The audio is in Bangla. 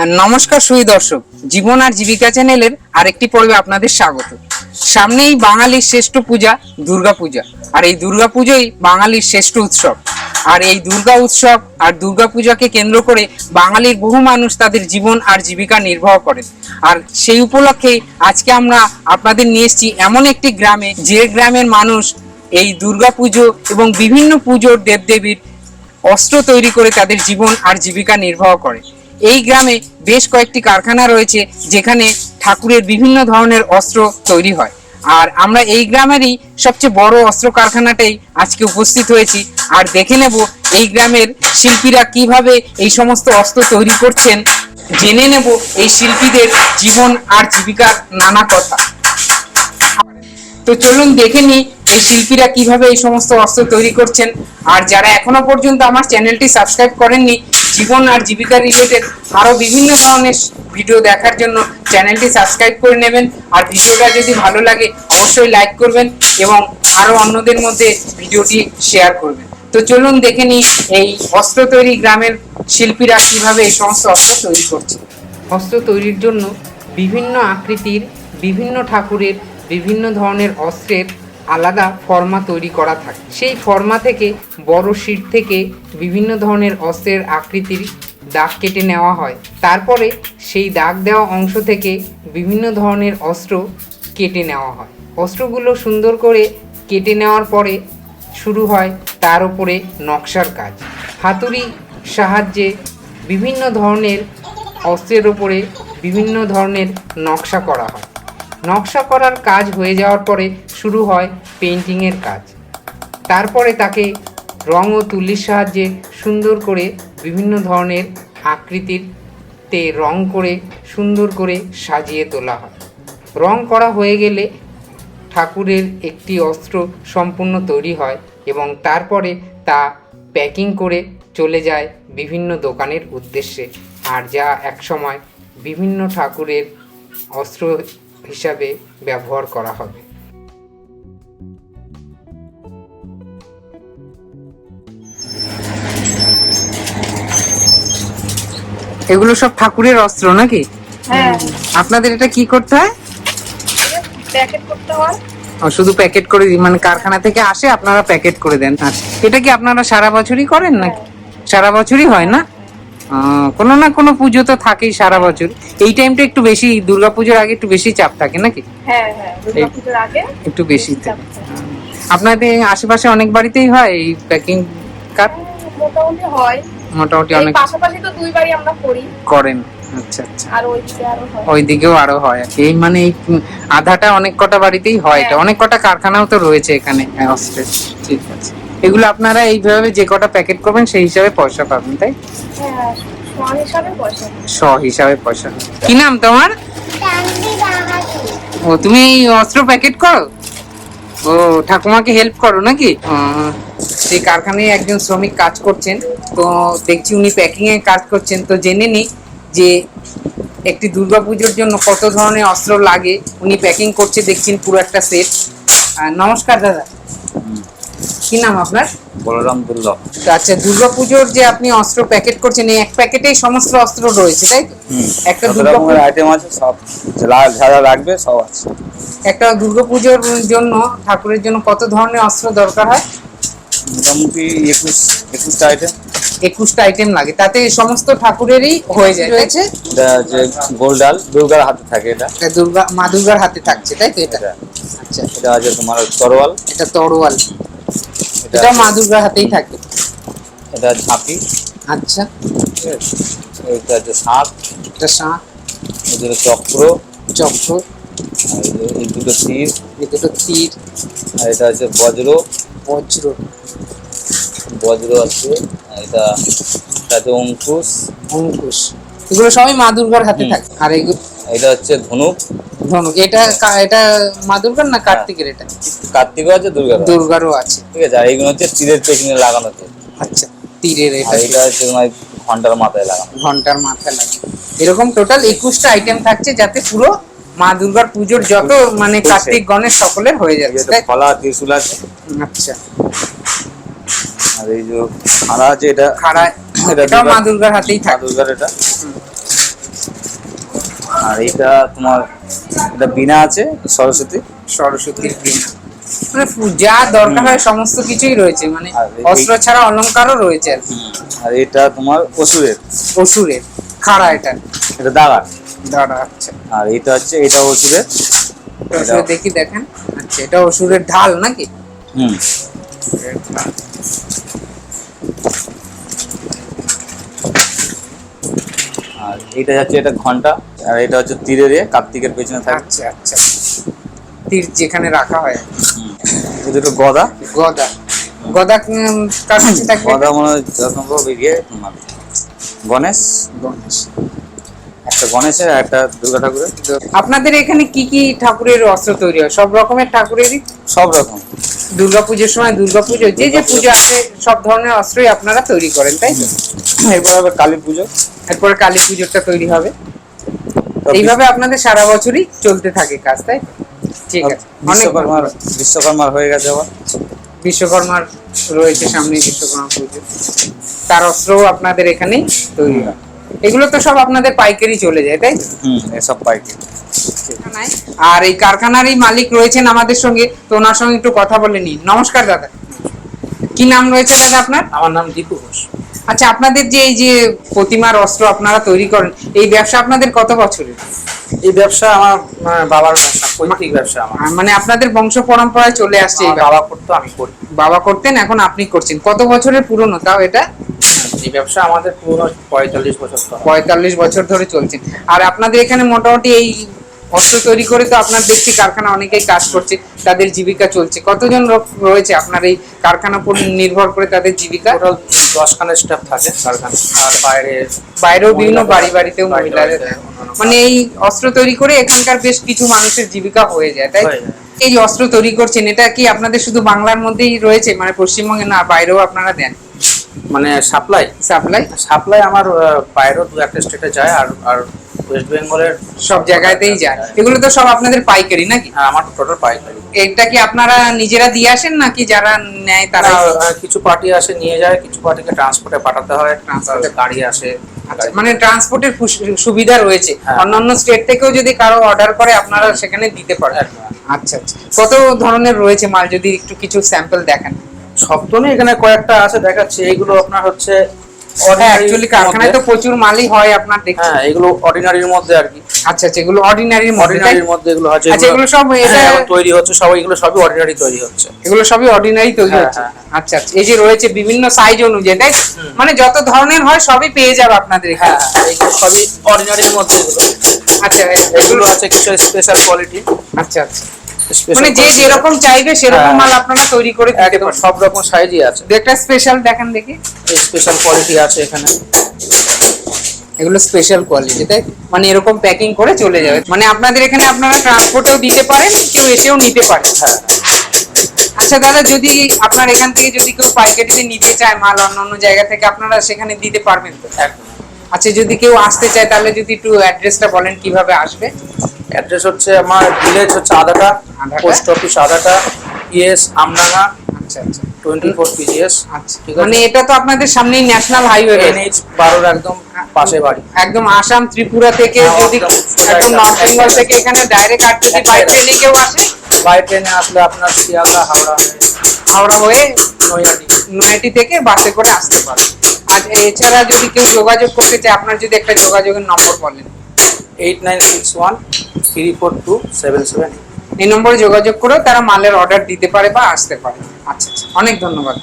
আর নমস্কার সুই দর্শক, জীবন আর জীবিকা চ্যানেলের আরেকটি পর্বে আপনাদের স্বাগত। সামনেই বাঙালির শ্রেষ্ঠ পূজা দুর্গা পূজা আর এই দুর্গা পুজোই বাঙালির শ্রেষ্ঠ উৎসব। আর এই দুর্গা উৎসব আর দুর্গা পূজাকে কেন্দ্র করে বাঙালির বহু মানুষ তাদের জীবন আর জীবিকা নির্বাহ করেন। আর সেই উপলক্ষে আজকে আমরা আপনাদের নিয়ে এসেছি এমন একটি গ্রামে, যে গ্রামের মানুষ এই দুর্গা পুজো এবং বিভিন্ন পুজোর দেবদেবীর অস্ত্র তৈরি করে তাদের জীবন আর জীবিকা নির্বাহ করে। এই গ্রামে বেশ কয়েকটি কারখানা রয়েছে যেখানে ঠাকুরের বিভিন্ন ধরনের অস্ত্র তৈরি হয়। আর আমরা এই গ্রামেরই সবচেয়ে বড় অস্ত্র কারখানাটাই আজকে উপস্থিত হয়েছি। আর দেখে নেব এই গ্রামের শিল্পীরা কীভাবে এই সমস্ত অস্ত্র তৈরি করছেন। জেনে নেব এই শিল্পীদের জীবন আর জীবিকার নানা কথা। তো চলুন দেখে নিই এই শিল্পীরা কীভাবে এই সমস্ত অস্ত্র তৈরি করছেন? আর যারা এখনও পর্যন্ত আমার চ্যানেলটি সাবস্ক্রাইব করেননি, জীবন আর জীবিকা রিলেটেড আরও বিভিন্ন ধরনের ভিডিও দেখার জন্য চ্যানেলটি সাবস্ক্রাইব করে নেবেন। আর ভিডিওটা যদি ভালো লাগে, অবশ্যই লাইক করবেন এবং আরও অন্যদের মধ্যে ভিডিওটি শেয়ার করবেন। তো চলুন দেখে নিই এই অস্ত্র তৈরি গ্রামের শিল্পীরা কীভাবে এই সমস্ত অস্ত্র তৈরি করছে। অস্ত্র তৈরির জন্য বিভিন্ন আকৃতির, বিভিন্ন ঠাকুরের, বিভিন্ন ধরনের অস্ত্রের আলাদা ফর্মা তৈরি করা থাকে। সেই ফর্মা থেকে বড় শিট থেকে বিভিন্ন ধরনের অস্ত্রের আকৃতির দাগ কেটে নেওয়া হয়। তারপরে সেই দাগ দেওয়া অংশ থেকে বিভিন্ন ধরনের অস্ত্র কেটে নেওয়া হয়। অস্ত্রগুলো সুন্দর করে কেটে নেওয়ার পরে শুরু হয় তার উপরে নকশার কাজ। হাতুড়ি সাহায্যে বিভিন্ন ধরনের অস্ত্রের ওপরে বিভিন্ন ধরনের নকশা করা হয়। নকশা করার কাজ হয়ে যাওয়ার পরে শুরু হয় পেন্টিংয়ের কাজ। তারপরে তাকে রং ও তুলির সাহায্যে সুন্দর করে বিভিন্ন ধরনের আকৃতিরতে রং করে সুন্দর করে সাজিয়ে তোলা হয়। রং করা হয়ে গেলে ঠাকুরের একটি অস্ত্র সম্পূর্ণ তৈরি হয় এবং তারপরে তা প্যাকিং করে চলে যায় বিভিন্ন দোকানের উদ্দেশ্যে। আর যা একসময় বিভিন্ন ঠাকুরের অস্ত্র হিসাবে ব্যবহার করা হবে। এগুলো সব ঠাকুরের অস্ত্র নাকি? হ্যাঁ। আপনাদের এটা কি করতে হয়? প্যাকেট করতে হয়। ও, শুধু প্যাকেট করে দিই মানে কারখানা থেকে আসে আপনারা প্যাকেট করে দেন। এটা কি আপনারা সারা বছরই করেন নাকি? সারা বছরই হয় না? কোনো না কোনো পুজো তো থাকেই সারা বছর। এই টাইমটা একটু বেশি দুর্গাপুজোর আগে একটু বেশি চাপ থাকে নাকি? হ্যাঁ হ্যাঁ দুর্গা পুজোর আগে একটু বেশি থাকে। আপনাদের আশেপাশে অনেক বাড়িতেই হয় এই প্যাকিং কাজ মোটামুটি হয়। মোটামুটি অনেক পাশাপাশি তো দুই বাড়ি আমরা করি। করেন। আচ্ছা আচ্ছা। আর হয়। ওই দিকেও আরও হয়। এই মানে এই আধাটা অনেক কটা বাড়িতেই হয়। এটা হ্যাঁ। অনেক কটা কারখানাও তো রয়েছে এখানে হ্যাঁ, ঠিক আছে। এগুলো আপনারা এইভাবে যে কটা প্যাকেট করবেন, সেই হিসাবে পয়সা পাবেন, তাই? সমান হিসাবে পয়সা। কি নাম তোমার? ও, তুমি এই অস্ত্র প্যাকেট করো? ও, ঠাকুমাকে হেল্প করো নাকি? সেই কারখানায় একজন শ্রমিক কাজ করছেন। তো দেখছি উনি প্যাকিং এ কাজ করছেন। তো জেনে নিই যে একটি দুর্গাপুজোর জন্য কত ধরনের অস্ত্র লাগে। উনি প্যাকিং করছে, দেখছেন পুরো একটা সেট নমস্কার দাদা। কি নাম আপনার? বলরাম তো আচ্ছা দুর্গাপুজোর যে আপনি অস্ত্র প্যাকেট করছেন এই এক প্যাকেটেই সমস্ত অস্ত্র রয়েছে তাই তো? একটা দুর্গা আইটেম আছে সব যা যা যা লাগবে সব আছে। একটা দুর্গাপুজোর জন্য ঠাকুরের জন্য কত ধরনের অস্ত্র দরকার হয়? মোটামুটি একুশ একুশটা আইটেম একুশটা আইটেম লাগে তাতে সমস্ত ঠাকুরেরই হয়ে যায় রয়েছে যে গোল ডাল দুর্গার হাতে থাকে এটা দুর্গা মা দুর্গার হাতে থাকছে তাই তো এটা? এটা। আচ্ছা। এটা আছে তোমার তরোয়াল। এটা তরোয়াল। এটা মা দুর্গার হাতেই থাকে। এটা ঝাঁপি। আচ্ছা। এটা আছে শাঁখ এটা শাঁখ এই দুটো চক্র চক্র। এই দুটো তীর এই দুটো তীর। আর এটা আছে বজ্র। বজ্র। বজ্র আছে এটা এটা আছে অঙ্কুশ। অঙ্কুশ। এগুলো সবই মা দুর্গার হাতে থাকে। আর এগুলো এটা হচ্ছে ধনুক। ধনুক এটা এটা মা দুর্গার না কার্তিকের এটা? কার্তিকও আছে দুর্গার দুর্গারও আছে। ঠিক আছে আর এইগুলো হচ্ছে তীরের পেছনে লাগানো আচ্ছা তীরের এটা এটা হচ্ছে ঘণ্টার মাথায় লাগানো। ঘণ্টার মাথায় লাগে এরকম টোটাল একুশটা আইটেম থাকছে যাতে পুরো মা দুর্গার পুজোর যত মানে কার্তিক গণেশ সকলের হয়ে তাই? ফলা ত্রিশুল আছে। আচ্ছা। আর এই যে খাড়া আছে এটা খাড়া এটা মা দুর্গা- দুর্গার হাতেই থাকে। দুর্গার এটা। আর এটা তোমার এটা বিনা আছে সরস্বতী। সরস্বতীর বীণা। মানে যা দরকার হয় সমস্ত কিছুই রয়েছে মানে অস্ত্র ছাড়া অলংকারও রয়েছে আর কি। আর এটা তোমার অসুরের। অসুরের খাড়া এটা। এটা দাগার দাঁড়া আচ্ছা। আর এটা হচ্ছে এটা অসুরের। অসুর দেখি দেখেন। আচ্ছা এটা অসুরের ঢাল নাকি? হুম। এটা যাচ্ছে এটা ঘণ্টা আর এটা হচ্ছে তীরের এ কার্তিকের পেছনে থাকে আচ্ছা আচ্ছা। তীর যেখানে রাখা হয়। হুম। এই দুটো গদা। গদা। গদা কার কাছে থাকবে গদা মনে হয় যত সম্ভব গণেশ? গণেশ। একটা গণেশের আর একটা দুর্গা ঠাকুরের। আপনাদের এখানে কি কি ঠাকুরের অস্ত্র তৈরি হয়? সব রকমের ঠাকুরেরই? সব রকম। দুর্গাপুজোর সময় দুর্গাপুজো যে যে পুজো আছে সব ধরনের অস্ত্রই আপনারা তৈরি করেন তাই তো? এরপর আবার কালী পুজো। এরপরে কালী পুজোটা তৈরি হবে। এইভাবে আপনাদের সারা বছরই চলতে থাকে কাজ তাই ঠিক আছে। অনেক বিশ্বকর্মার বিশ্বকর্মার হয়ে গেছে আবার। বিশ্বকর্মার রয়েছে সামনে বিশ্বকর্মা পুজো। তার অস্ত্রও আপনাদের এখানেই তৈরি হয়। এগুলো তো সব আপনাদের পাইকারি চলে যায় তাই হুম এসব পাইকারি। আর এই কারখানার এই মালিক রয়েছেন আমাদের সঙ্গে তো ওনার সঙ্গে একটু কথা বলে নিন নমস্কার দাদা। কি নাম রয়েছে দাদা আপনার? আমার নাম দীপু ঘোষ। আচ্ছা আপনাদের যে এই যে প্রতিমার অস্ত্র আপনারা তৈরি করেন এই ব্যবসা আপনাদের কত বছরের? এই ব্যবসা আমার বাবার ব্যবসা পৈতৃক ব্যবসা আমার। মানে আপনাদের বংশ পরম্পরায় চলে আসছে। বাবা করতো আমি করি। বাবা করতেন এখন আপনি করছেন। কত বছরের পুরনো তাও এটা? এই ব্যবসা আমাদের পুরো পঁয়তাল্লিশ বছর পঁয়তাল্লিশ বছর ধরে চলছে। আর আপনাদের এখানে মোটামুটি এই অস্ত্র তৈরি করে তো আপনার দেখছি কারখানা অনেকেই কাজ করছে তাদের জীবিকা চলছে। কতজন লোক রয়েছে আপনার এই কারখানা উপর নির্ভর করে তাদের জীবিকা? টোটাল দশখানের স্টাফ থাকে কারখানা। আর বাইরে বাইরেও বিভিন্ন বাড়ি বাড়িতেও বাড়ি মহিলাদের বাড়িতে মানে এই অস্ত্র তৈরি করে এখানকার বেশ কিছু মানুষের জীবিকা হয়ে যায় তাই? এই অস্ত্র তৈরি করছেন এটা কি আপনাদের শুধু বাংলার মধ্যেই রয়েছে? মানে পশ্চিমবঙ্গে না বাইরেও আপনারা দেন? মানে সাপ্লাই। সাপ্লাই? সাপ্লাই আমার বাইরেও দু একটা স্টেটে যায় আর আর ওয়েস্ট বেঙ্গলের সব জায়গাতেই যায়। এগুলো তো সব আপনাদের পাইকারি নাকি? হ্যাঁ আমার টোটাল পাইকারি। এটা কি আপনারা নিজেরা দিয়ে আসেন নাকি যারা নেয় তারা কিছু পার্টি আসে নিয়ে যায় কিছু পার্টিকে ট্রান্সপোর্টে পাঠাতে হয় এ। গাড়ি আসে। আচ্ছা, মানে ট্রান্সপোর্টের সুবিধা রয়েছে। হ্যাঁ। অন্যান্য স্টেট থেকেও যদি কারও অর্ডার করে আপনারা সেখানে দিতে পারেন আচ্ছা আচ্ছা। কত ধরনের রয়েছে মাল যদি একটু কিছু স্যাম্পল দেখান? সব এখানে কয়েকটা আছে দেখাচ্ছি। এইগুলো আপনার হচ্ছে হ্যাঁ অ্যাকচুয়ালি কারখানায় তো প্রচুর মালই হয় আপনার দেখছি। হ্যাঁ এগুলো অর্ডিনারির মধ্যে আর কি। আচ্ছা আচ্ছা এগুলো অর্ডিনারির মধ্যে অর্ডিনারির মধ্যে এগুলো আছে আচ্ছা এগুলো সব এটা হ্যাঁ, তৈরি হচ্ছে সব এগুলো সবই অর্ডিনারি তৈরি হচ্ছে। এগুলো সবই অর্ডিনারি তৈরি হ্যাঁ, হচ্ছে। হ্যাঁ, আচ্ছা আচ্ছা এই যে রয়েছে বিভিন্ন সাইজ অনুযায়ী তাই? মানে যত ধরনের হয় সবই পেয়ে যাবে আপনাদের হ্যাঁ এখানে। হ্যাঁ, এগুলো সবই অর্ডিনারির মধ্যে এগুলো। আচ্ছা এগুলো আছে কিছু স্পেশাল কোয়ালিটি আচ্ছা আচ্ছা। মানে যে যেরকম চাইবে সেরকম হ্যাঁ। মাল আপনারা তৈরি করে দিতে পারেন সব রকম সাইজই আছে। একটা স্পেশাল দেখেন দেখি। স্পেশাল কোয়ালিটি আছে এখানে। এগুলো স্পেশাল কোয়ালিটি তাই? মানে এরকম প্যাকিং করে চলে যাবে। মানে আপনাদের এখানে আপনারা ট্রান্সপোর্টেও দিতে পারেন কেউ এসেও নিতে পারেন হ্যাঁ। আচ্ছা দাদা যদি আপনার এখান থেকে যদি কেউ পাইকারিতে নিতে চায় মাল অন্য অন্য জায়গা থেকে আপনারা সেখানে দিতে পারবেন তো? একদম। আচ্ছা যদি কেউ আসতে চায় তাহলে যদি একটু অ্যাড্রেসটা বলেন কীভাবে আসবে? অ্যাড্রেস হচ্ছে আমার ভিলেজ হচ্ছে Adata. Post office Adata PS Amdanga আচ্ছা আচ্ছা। টোয়েন্টি ফোর পিজিএস আচ্ছা। মানে এটা তো আপনাদের সামনেই ন্যাশনাল হাইওয়ে এনএইচ বারোর একদম পাশে বাড়ি। একদম আসাম ত্রিপুরা থেকে হ্যাঁ, যদি একদম নর্থ বেঙ্গল থেকে এখানে ডাইরেক্ট আর যদি বাই ট্রেনে কেউ আসে? বাই ট্রেনে আসলে আপনার শিয়ালদা হাওড়া হয়ে হাওড়া হয়ে নৈহাটি। নয়াটি থেকে বাসে করে আসতে পারে। আর এছাড়া যদি কেউ যোগাযোগ করতে চায় আপনার যদি একটা যোগাযোগের নম্বর বলেন। Eight nine six one three four two seven seven এই নম্বরে যোগাযোগ করেও তারা মালের অর্ডার দিতে পারে বা আসতে পারে। আচ্ছা আচ্ছা। অনেক ধন্যবাদ।